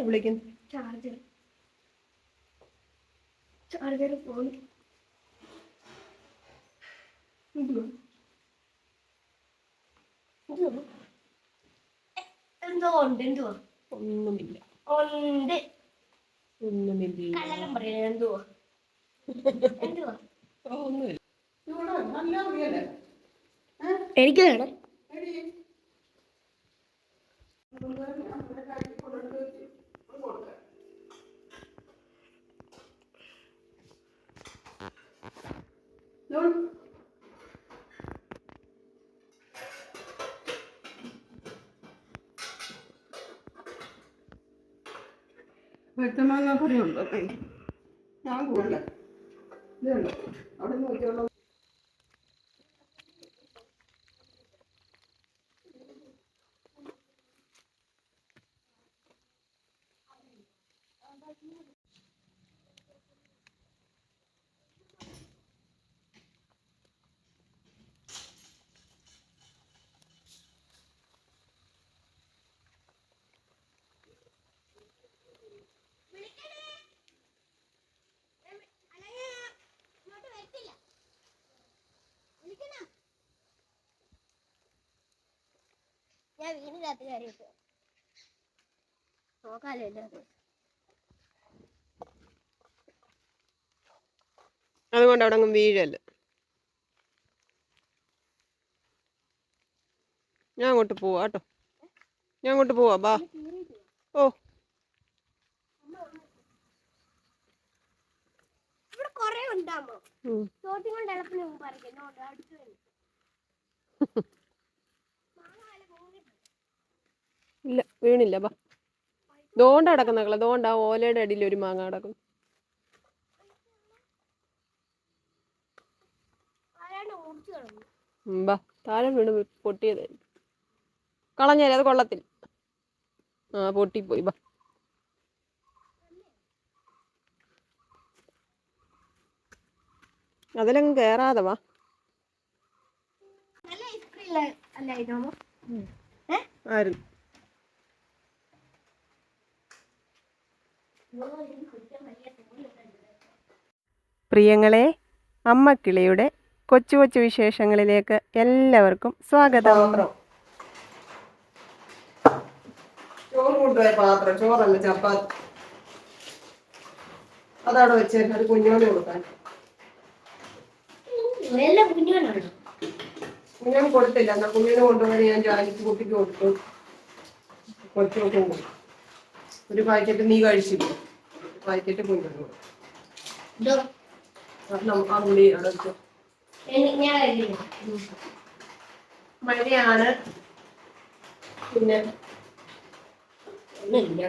ആരെയാ വിളിക്കുന്നു? Charger. Charger phone. എന്തോ ഉണ്ട് എന്തോ ഒന്നുമില്ല. ഉണ്ട്. ഒന്നുമില്ല. കള്ളകം പറയാ എന്തോ എന്തുവാ? ഒന്നുമില്ല. എനിക്ക് വേണം. വ്യക്തമാങ്ങാ പൊടിയുണ്ടോ ഉണ്ടോ? ഞാൻ പോകണ്ട ഇതുണ്ടോ അവിടെ നോക്കിയോളൂ. ഞാൻ വീടിനകത്ത് കയറി വെക്കുക നോക്കാലോ എല്ലാവരും അതുകൊണ്ട് അവിടെ അങ്ങ് വീഴല്ല? ഞാൻ അങ്ങോട്ട് പോവാ കേട്ടോ. ഞാൻ അങ്ങോട്ട് പോവാ ബാ. ഓ. ഇവിടെ കൊറേ ഉണ്ടാമോ ഉം. ചോദ്യം കൊണ്ട് എളുപ്പത്തിന് മുമ്പ് പറിക്കുന്നോണ്ട് അടുത്ത് വരും ഇല്ല വീണില്ല ബാ ദോണ്ട കിടക്കുന്ന ദോണ്ട ഓലയുടെ അടിയിൽ ഒരു മാങ്ങ കളഞ്ഞു ബാ താഴെ വീണ് പൊട്ടിയതായിരിക്കും കളഞ്ഞേരെ അത് കൊള്ളത്തില്ല ആ പൊട്ടിപ്പോയി ബാ അതിലങ്ങ് കേറാതെ വാ. നല്ല പ്രിയങ്ങളെ അമ്മക്കിളിയുടെ കൊച്ചു കൊച്ചു വിശേഷങ്ങളിലേക്ക് എല്ലാവർക്കും സ്വാഗതം. ചോറ് കൊണ്ടുപോയ പാത്രം ചോറല്ല ചപ്പാത്തി. കുഞ്ഞോന് കൊടുക്കാൻ. കുഞ്ഞോന് കൊടുത്തില്ല എന്നാ കുഞ്ഞോന് കൊണ്ടുപോയി ഞാൻ ജാലിക്ക് കുട്ടിക്ക് കൊടുത്തു. കൊച്ചു കൊടുത്തു. ഒരു പാക്കറ്റ് നീ കഴിച്ചില്ല? പാക്കറ്റ് കൊണ്ടുവന്നു. ഉള്ളി അവിടെ മഴയാണ്. പിന്നെ ഒന്നുമില്ല.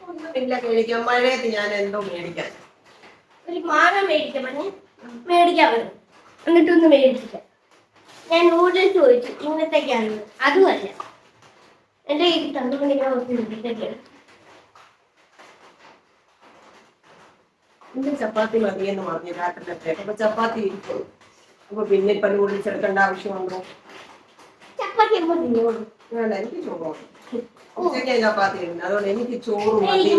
ഒന്നുമില്ല മേടിക്കാൻ. മഴയത്ത് ഞാൻ എന്തോ മേടിക്കാൻ. ഒരു മാങ്ങ മേടിക്കാൻ പറഞ്ഞ്. മേടിക്കാൻ പറഞ്ഞു എന്നിട്ടൊന്ന് മേടിച്ചിട്ട് ഞാൻ നൂഡിൽസ് ചോദിച്ചു. ഇങ്ങനത്തേക്കാണ് അതുമല്ല. എന്റെ ഈ തന്നുകൊണ്ടിങ്ങനെ കുറച്ച് നൂഡിൽസൊക്കെയാണ് ഇന്ന് ചപ്പാത്തി മതിയെന്ന് പറഞ്ഞു രാത്രിയിലത്തെ അപ്പൊ ചപ്പാത്തി ഇരിക്കും. അപ്പൊ പിന്നെ ഇപ്പൊ കുടിച്ചെടുക്കേണ്ട ആവശ്യമുണ്ടോ ചപ്പാത്തി വേണ്ട എനിക്ക് ചോറ്. ഉച്ചയ്ക്ക് ചപ്പാത്തി ഇരുന്നു അതുകൊണ്ട് എനിക്ക് ചോറ് മതി.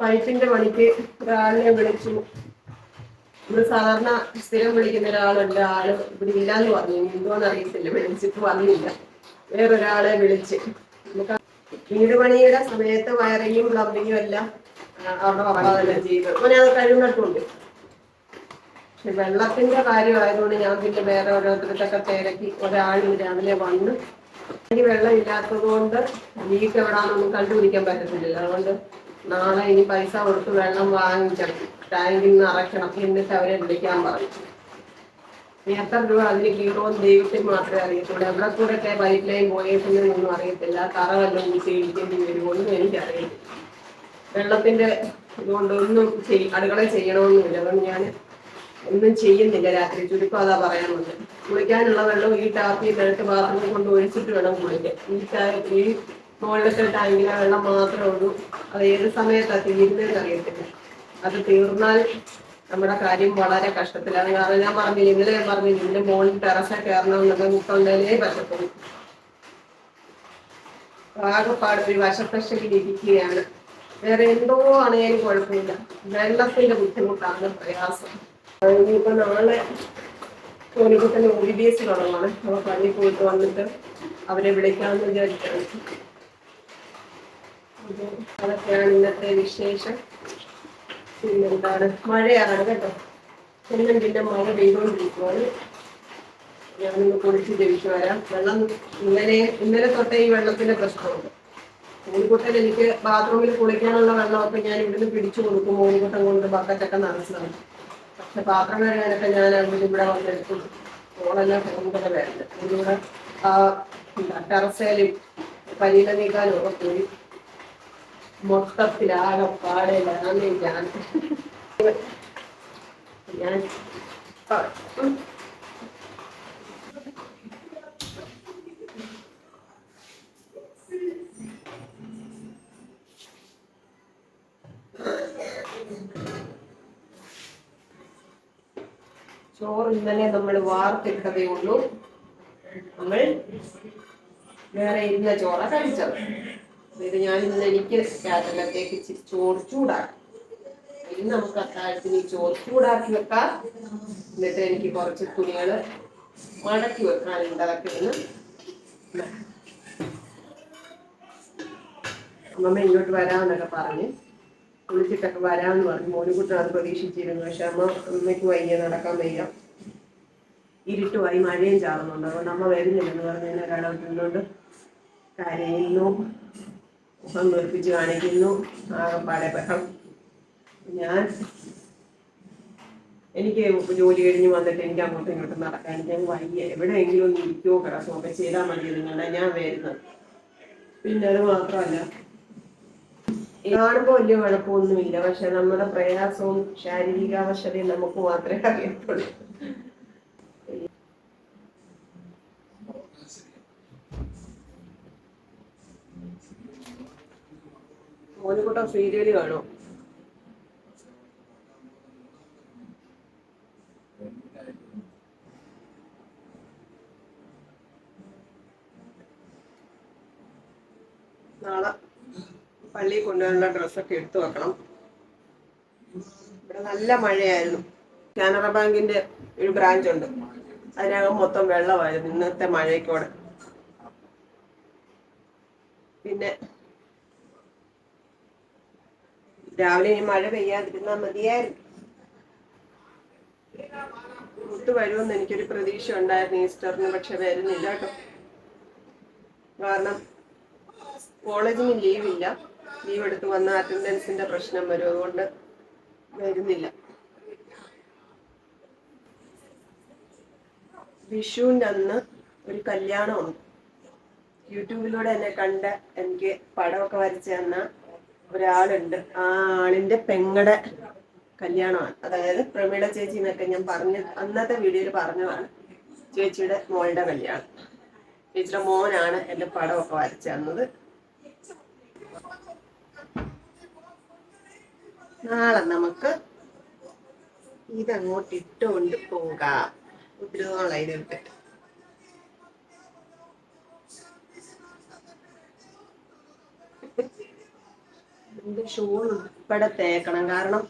പൈപ്പിന്റെ പണിക്ക് ഒരാളിനെ വിളിച്ചു. നമ്മൾ സാധാരണ സ്ഥിരം വിളിക്കുന്ന ഒരാളുണ്ട്. ആൾ ഇവിടെ ഇല്ലാന്ന് പറഞ്ഞു എന്തോന്നറിയത്തില്ല വിളിച്ചിട്ട് വന്നില്ല. വേറൊരാളെ വിളിച്ച്. നമുക്ക് വീട് സമയത്ത് വയറിങ്ങും പ്ലംബിങ്ങും എല്ലാം അവിടെ ചെയ്തു. അപ്പൊ ഞാൻ അത് കഴിയുന്നിട്ടുണ്ട് പക്ഷെ വെള്ളത്തിന്റെ കാര്യമായതുകൊണ്ട് ഞാൻ പിന്നെ വേറെ ഓരോരുത്തരത്തൊക്കെ തിരക്കി ഒരാളിന് രാവിലെ വന്ന്. എനിക്ക് വെള്ളം ഇല്ലാത്തത് കൊണ്ട് ലീക്ക് എവിടാന്നൊന്നും കണ്ടുപിടിക്കാൻ പറ്റത്തില്ല അതുകൊണ്ട് നാളെ ഇനി പൈസ കൊടുത്ത് വെള്ളം വാങ്ങിക്കണം. ടാങ്കിൽ നിന്ന് അറക്കണം എന്നിട്ട് അവരെ വിളിക്കാൻ പറഞ്ഞു. ഇനി എത്ര രൂപ അതിന് കീറുമെന്ന് ദൈവത്തിന് മാത്രമേ അറിയത്തുള്ളൂ. എവിടെ കൂടെ പൈപ്പ് ലൈൻ പോയേക്കുന്നൊന്നും അറിയത്തില്ല. തറ വല്ലതും ചെയ്യിക്കേണ്ടി ഇടിക്കേണ്ടി വരുമോ ഒന്നും എനിക്കറിയത്തില്ല. വെള്ളത്തിന്റെ ഇതുകൊണ്ട് ഒന്നും ചെയ് അടുക്കള ചെയ്യണമെന്നില്ല. അതുകൊണ്ട് ഞാൻ ഒന്നും ചെയ്യുന്നില്ല രാത്രി. ചുരുക്കം അതാ പറയാനുള്ളത്. കുളിക്കാനുള്ള വെള്ളം ഈ ടാപ്പിൽ നിന്നിട്ട് ബാത്റൂമിൽ കൊണ്ട് ഒഴിച്ചിട്ട് വേണം കുളിക്കാൻ. ഈ ഈ മുകളിലത്തെ ടാങ്കിലെ വെള്ളം മാത്രമേ ഉള്ളൂ. അത് ഏത് സമയത്താണ് തീരുന്നതെന്ന് അറിയത്തില്ല. അത് തീർന്നാൽ നമ്മുടെ കാര്യം വളരെ കഷ്ടത്തിലാണ്. കാരണം ഞാൻ പറഞ്ഞു നിങ്ങൾ ഞാൻ നിന്റെ മോളിൽ ടെറസ കയറണം എന്നൊക്കെ മുട്ടുണ്ടേലേ പറ്റത്തുള്ളൂ. ആകെപ്പാട് ഒരു വശപ്പശകിൽ ഇരിക്കുകയാണ്. വേറെ എന്തോ ആണെങ്കിലും കുഴപ്പമില്ല. വെള്ളത്തിന്റെ ബുദ്ധിമുട്ടാണ് പ്രയാസം. ഇനിയിപ്പോ നാളെ കോഴിക്കുട്ടന് ഒ ബി ബി എസ് തുടങ്ങാണ്. അപ്പൊ പള്ളി പോയിട്ട് വന്നിട്ട് അവരെ വിളിക്കാമെന്ന് വിചാരിച്ചാണ് അപ്പൊ അതൊക്കെയാണ് ഇന്നത്തെ വിശേഷം. പിന്നെന്താണ്? മഴയാണ് കേട്ടോ. എന്നും പിന്നെ മഴ പെയ്തുകൊണ്ടിരിക്കുവാണ്. ഞാനൊന്ന് കുളിച്ച് ജപിച്ചു വരാം. വെള്ളം ഇന്നലെ ഇന്നലെ തൊട്ടേ ഈ വെള്ളത്തിന്റെ പ്രശ്നമുണ്ട്. മോനിക്കുട്ടൻ എനിക്ക് ബാത്റൂമിൽ കുളിക്കാനുള്ള വെള്ളമൊക്കെ ഞാൻ ഇവിടുന്ന് പിടിച്ചു കൊടുക്കും. മോനിക്കുട്ടൻ കൊണ്ട് ബക്കറ്റൊക്കെ നടന്നതാണ് പക്ഷെ പാത്രം കഴുകാനൊക്കെ ഞാൻ അവിടെ ഇവിടെ വന്നെടുക്കും ഫോൺ കൂടെ വരുന്നത് ഇതിലൂടെ ആ ടെറസേലും പരിയില നീക്കാനും ഒക്കെ പോയി. മൊത്തത്തിലാകെ പാടില്ല ഞാൻ. ചോറ് ഇന്നലെ നമ്മൾ വാർത്തിട്ടതേ ഉള്ളൂ. നമ്മൾ വേറെ ഇരുന്ന ചോറ കഴിച്ചത്. ഇത് ഞാൻ ഇന്ന് എനിക്ക് രാത്രിയിലത്തേക്ക് ഇച്ചിരി ചോറ് ചൂടാക്കി. ഇന്ന് നമുക്ക് അത്താഴത്തിന് ഈ ചോറ് ചൂടാക്കി വെക്കാം. എന്നിട്ട് എനിക്ക് കുറച്ച് തുണികൾ മടക്കി വെക്കാനുണ്ട്. അതൊക്കെ ഇന്ന് അമ്മമ്മ ഇങ്ങോട്ട് വരാമെന്നൊക്കെ പറഞ്ഞ് വിളിച്ചിട്ടൊക്കെ വരാമെന്ന് പറഞ്ഞു. മോനുകുട്ടാണ് പ്രതീക്ഷിച്ചിരുന്നു. പക്ഷെ അമ്മ അമ്മയ്ക്ക് വയ്യ നടക്കാൻ വയ്യ. ഇരുട്ടുമായി മഴയും ചാറുന്നുണ്ട്. അതുകൊണ്ട് അമ്മ വരുന്നില്ലെന്ന് പറഞ്ഞു എന്നെ കടവിട്ടുന്നുണ്ട് കരയുന്നു മുഖം വീർപ്പിച്ച് കാണിക്കുന്നു ആകെപ്പാടെ ബഹം ഞാൻ എനിക്ക് ജോലി കഴിഞ്ഞ് വന്നിട്ട് എനിക്ക് അങ്ങോട്ടും ഇങ്ങോട്ടും നടക്കാൻ ഞാൻ വയ്യ. എവിടെയെങ്കിലും ഒന്ന് ഇരിക്കുകയോ കിടക്കുകയോ ഒക്കെ ചെയ്താൽ മതി നിങ്ങളുടെ ഞാൻ വരുന്നത്. പിന്നെ അത് മാത്രമല്ല കാണുമ്പോൾ വലിയ കുഴപ്പമൊന്നുമില്ല. പക്ഷെ നമ്മുടെ പ്രയാസവും ശാരീരികാവശതയും നമുക്ക് മാത്രമേ അറിയത്തുള്ളൂ. മോനുകൂട്ടം സീരിയൽ കാണും. നാളെ പള്ളിയിൽ കൊണ്ടുപോകാനുള്ള ഡ്രസ്സൊക്കെ എടുത്തു വെക്കണം. ഇവിടെ നല്ല മഴയായിരുന്നു. കാനറ ബാങ്കിന്റെ ഒരു ബ്രാഞ്ച് ഉണ്ട്. അതിനകം മൊത്തം വെള്ളമായിരുന്നു ഇന്നത്തെ മഴയ്ക്കോടെ പിന്നെ രാവിലെ ഇനി മഴ പെയ്യാതിരുന്നാൽ മതിയായിരുന്നു. ഒത്തു വരുമെന്ന് എനിക്കൊരു പ്രതീക്ഷ ഉണ്ടായിരുന്നു ഈസ്റ്ററിന് പക്ഷെ വരുന്നില്ല കേട്ടോ. കാരണം കോളേജിന് ലീവില്ല ലീവ് എടുത്ത് വന്ന അറ്റൻഡൻസിന്റെ പ്രശ്നം വരും. അതുകൊണ്ട് വരുന്നില്ല. വിഷുവിന്റെ അന്ന് ഒരു കല്യാണമുണ്ട്. യൂട്യൂബിലൂടെ എന്നെ കണ്ട് എനിക്ക് പടമൊക്കെ വരച്ച് തന്ന ഒരാളുണ്ട്. ആ ആളിന്റെ പെങ്ങടെ കല്യാണമാണ്. അതായത് പ്രമീള ചേച്ചി എന്നൊക്കെ ഞാൻ പറഞ്ഞ അന്നത്തെ വീഡിയോയിൽ പറഞ്ഞതാണ് ചേച്ചിയുടെ മോളുടെ കല്യാണം. ചേച്ചിയുടെ മോനാണ് എന്റെ പടമൊക്കെ വരച്ചു തന്നത്. നാളെ നമുക്ക് ഇതങ്ങോട്ട് ഇട്ടുകൊണ്ട് പോകാം. ഒത്തിരി നാളായി ഇത് ഷോൾ ഉൾപ്പെടെ തേക്കണം കാരണം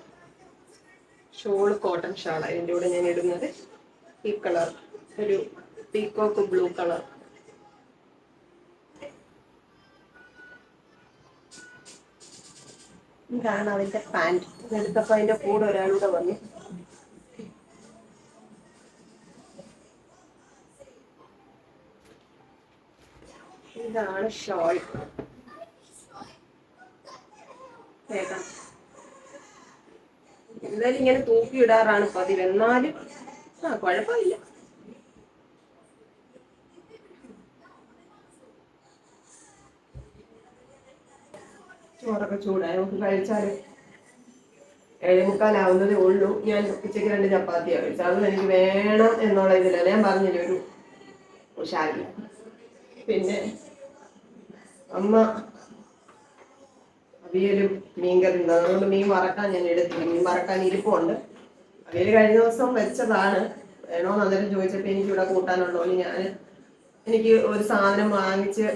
ഷോൾ കോട്ടൺ ഷാൾ അതിന്റെ കൂടെ ഞാൻ ഇടുന്നത്. ഈ കളർ ഒരു പീക്കോക്ക് ബ്ലൂ കളർ. ഇതാണ് അതിന്റെ പാന്റ് എടുത്തപ്പോ അതിന്റെ കൂടെ ഒരാളൂടെ വന്നു. ഇതാണ് ഷോൾ. കേൾക്കാം. എന്തായാലും ഇങ്ങനെ തൂക്കി ഇടാറാണ് പതിവ്. എന്നാലും ആ കുഴപ്പമില്ല. ചോറൊക്കെ ചൂടായി? നമുക്ക് കഴിച്ചാൽ? ഏഴേമുക്കാലാവുന്നതേ ഉള്ളൂ. ഞാൻ ഉച്ചയ്ക്ക് രണ്ട് ചപ്പാത്തിയാണ് കഴിച്ചത്. അതും എനിക്ക് വേണം എന്നുള്ള ഇതിലല്ല. ഞാൻ പറഞ്ഞില്ല ഒരു ഉഷാരില്ല പിന്നെ അമ്മ അവിയലും മീൻകറി ഉണ്ട്. അതുകൊണ്ട് മീൻ വറക്കാൻ ഞാൻ എടുത്തില്ല. മീൻ വറക്കാൻ ഇരിപ്പുണ്ട്. അവിയൽ കഴിഞ്ഞ ദിവസം വെച്ചതാണ്. വേണോന്ന് അന്നേരം ചോദിച്ചപ്പോൾ എനിക്ക് ഇവിടെ കൂട്ടാനുള്ളൂ ഞാൻ എനിക്ക് ഒരു സാധനം വാങ്ങിച്ച്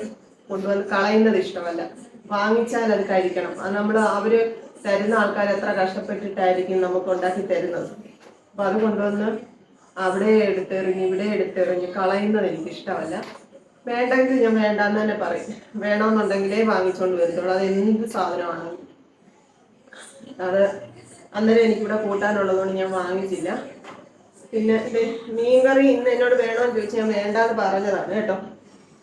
കൊണ്ടുവന്ന് കളയുന്നത് ഇഷ്ടമല്ല. വാങ്ങിച്ചാൽ അത് കഴിക്കണം. അത് നമ്മൾ അവർ തരുന്ന ആൾക്കാർ എത്ര കഷ്ടപ്പെട്ടിട്ടായിരിക്കും നമുക്ക് ഉണ്ടാക്കി തരുന്നത്. അപ്പൊ അത് കൊണ്ടുവന്ന് അവിടെ എടുത്തെറിഞ്ഞ് ഇവിടെ എടുത്തെറിഞ്ഞ് കളയുന്നത് എനിക്ക് ഇഷ്ടമല്ല വേണ്ടെങ്കിൽ ഞാൻ വേണ്ടാന്ന് തന്നെ പറയും. വേണമെന്നുണ്ടെങ്കിലേ വാങ്ങിച്ചുകൊണ്ട് വരത്തുള്ളൂ. അത് എന്ത് സാധനമാണ് അത് അന്നേരം എനിക്കിവിടെ കൂട്ടാനുള്ളതുകൊണ്ട് ഞാൻ വാങ്ങിച്ചില്ല. പിന്നെ മീൻ മീൻകറി ഇന്ന് എന്നോട് വേണമെന്ന് ചോദിച്ചാൽ ഞാൻ വേണ്ടാന്ന് പറഞ്ഞതാണ് കേട്ടോ.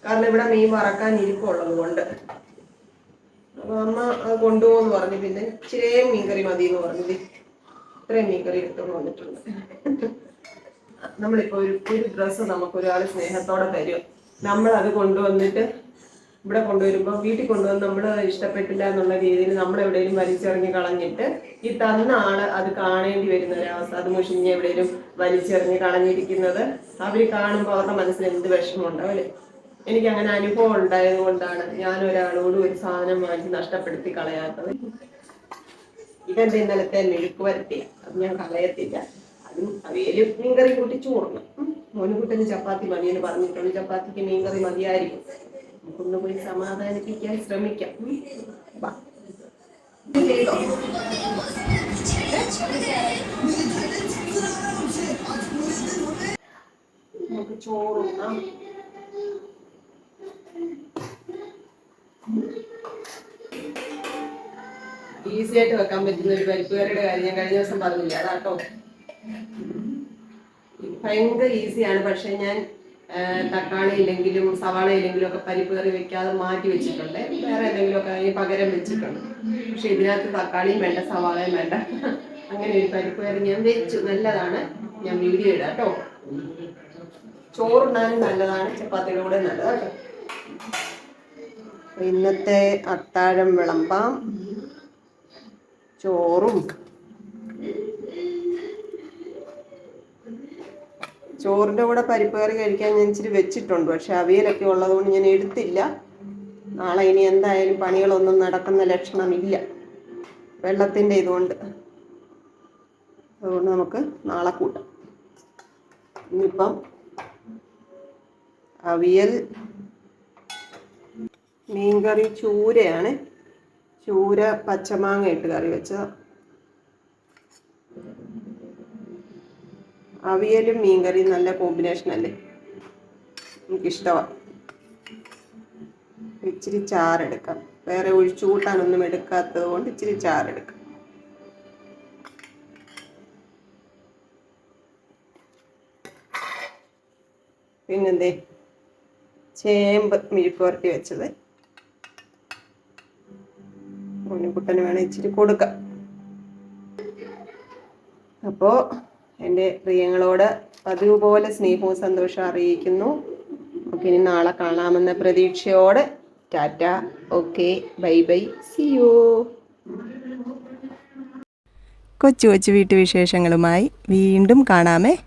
കാരണം ഇവിടെ മീൻ വറക്കാൻ ഇരിപ്പുള്ളത് കൊണ്ട്. അപ്പൊ അമ്മ അത് കൊണ്ടുപോകുമെന്ന് പറഞ്ഞു. പിന്നെ ഇച്ചിരിയും മീൻകറി മതി എന്ന് പറഞ്ഞു ഇത്രയും മീൻകറി എടുത്തോണ്ട് വന്നിട്ടുണ്ട്. നമ്മളിപ്പോ ഒരു ഒരു ഡ്രസ്സ് നമുക്ക് ഒരാൾ സ്നേഹത്തോടെ തരും. നമ്മൾ അത് കൊണ്ടുവന്നിട്ട് ഇവിടെ കൊണ്ടുവരുമ്പോൾ വീട്ടിൽ കൊണ്ടുവന്ന് നമ്മൾ ഇഷ്ടപ്പെട്ടില്ല എന്നുള്ള രീതിയിൽ നമ്മൾ എവിടെയും വലിച്ചെറിഞ്ഞ് കളഞ്ഞിട്ട് ഈ തന്ന ആൾ അത് കാണേണ്ടി വരുന്ന ഒരവസ്ഥ അത് മുഷിഞ്ഞ് എവിടെയും വലിച്ചെറിഞ്ഞ് കളഞ്ഞിരിക്കുന്നത്. അവർ കാണുമ്പോൾ അവരുടെ മനസ്സിൽ എന്ത് വിഷമമുണ്ടാവും അല്ലേ എനിക്ക് അങ്ങനെ അനുഭവം ഉണ്ടായത് കൊണ്ടാണ് ഞാൻ ഒരാളോട് ഒരു സാധനം വാങ്ങി നഷ്ടപ്പെടുത്തി കളയാത്തത്. ഇതെന്റെ ഇന്നലത്തെ മെഴുക്ക് വരട്ടി അത് ഞാൻ കളയത്തില്ല. അവിയലും മീൻകറി കൂട്ടി ചോറുന്നു മോനുകുട്ടന് ചപ്പാത്തി മതിയെന്ന് പറഞ്ഞിട്ടുണ്ട് ചപ്പാത്തിക്ക് മീൻകറി മതിയായിരിക്കും. നമുക്കൊന്ന് പോയി സമാധാനിപ്പിക്കാൻ ശ്രമിക്കാം? നമുക്ക് ചോറും ഈസി ആയിട്ട് വെക്കാൻ പറ്റുന്ന ഒരു പരിപ്പുകാരുടെ കാര്യം ഞാൻ കഴിഞ്ഞ ദിവസം പറഞ്ഞില്ല? അതാട്ടോ. ഭയങ്കര ഈസിയാണ്. പക്ഷെ ഞാൻ തക്കാളി ഇല്ലെങ്കിലും സവാള ഇല്ലെങ്കിലും ഒക്കെ പരിപ്പ് കറി വെക്കാതെ മാറ്റി വെച്ചിട്ടുണ്ട്. വേറെ എന്തെങ്കിലും ഒക്കെ അതിന് പകരം വെച്ചിട്ടുണ്ട്. പക്ഷെ ഇതിനകത്ത് തക്കാളിയും വേണ്ട സവാളയും വേണ്ട. അങ്ങനെ ഒരു പരിപ്പ് കറി ഞാൻ വെച്ചു. നല്ലതാണ്. ഞാൻ വീഡിയോ ഇടാം കേട്ടോ. ചോറുണ്ണാനും നല്ലതാണ്. ചപ്പാത്തിയുടെ കൂടെ നല്ലതാണ് കേട്ടോ. ഇന്നത്തെ അത്താഴം വിളമ്പാം. ചോറും ചോറിന്റെ കൂടെ പരിപ്പ് കറി കഴിക്കാൻ ഞാൻ ഇച്ചിരി വെച്ചിട്ടുണ്ട്. പക്ഷെ അവിയലൊക്കെ ഉള്ളതുകൊണ്ട് ഞാൻ എടുത്തില്ല. നാളെ ഇനി എന്തായാലും പണികളൊന്നും നടക്കുന്ന ലക്ഷണമില്ല. വെള്ളത്തിന്റെ ഇതുകൊണ്ട്. അതുകൊണ്ട് നമുക്ക് നാളെ കൂട്ടാം. ഇനിയിപ്പം അവിയൽ മീൻകറി ചൂരയാണ്. ചൂര പച്ചമാങ്ങ ഇട്ട് കറി വെച്ചത്. അവിയലും മീൻകറിയും നല്ല കോമ്പിനേഷൻ അല്ലേ? എനിക്കിഷ്ടമാണ് ഇച്ചിരി ചാറെടുക്കാം. വേറെ ഒഴിച്ചു കൂട്ടാനൊന്നും എടുക്കാത്തത് കൊണ്ട് ഇച്ചിരി ചാറെടുക്കാം. പിന്നെന്തേ? ചേമ്പ് മെഴുക്ക് പുരട്ടി വെച്ചത്. ഉണ്ണിക്കുട്ടന് വേണം ഇച്ചിരി കൊടുക്കാം. അപ്പോൾ എന്റെ പ്രിയങ്ങളോട് പതിവ് പോലെ സ്നേഹവും സന്തോഷവും അറിയിക്കുന്നു. നമുക്ക് ഇനി നാളെ കാണാമെന്ന പ്രതീക്ഷയോടെ tata. Okay bye bye. See you കൊച്ചു കൊച്ചു വീട്ടുവിശേഷങ്ങളുമായി വീണ്ടും കാണാമേ.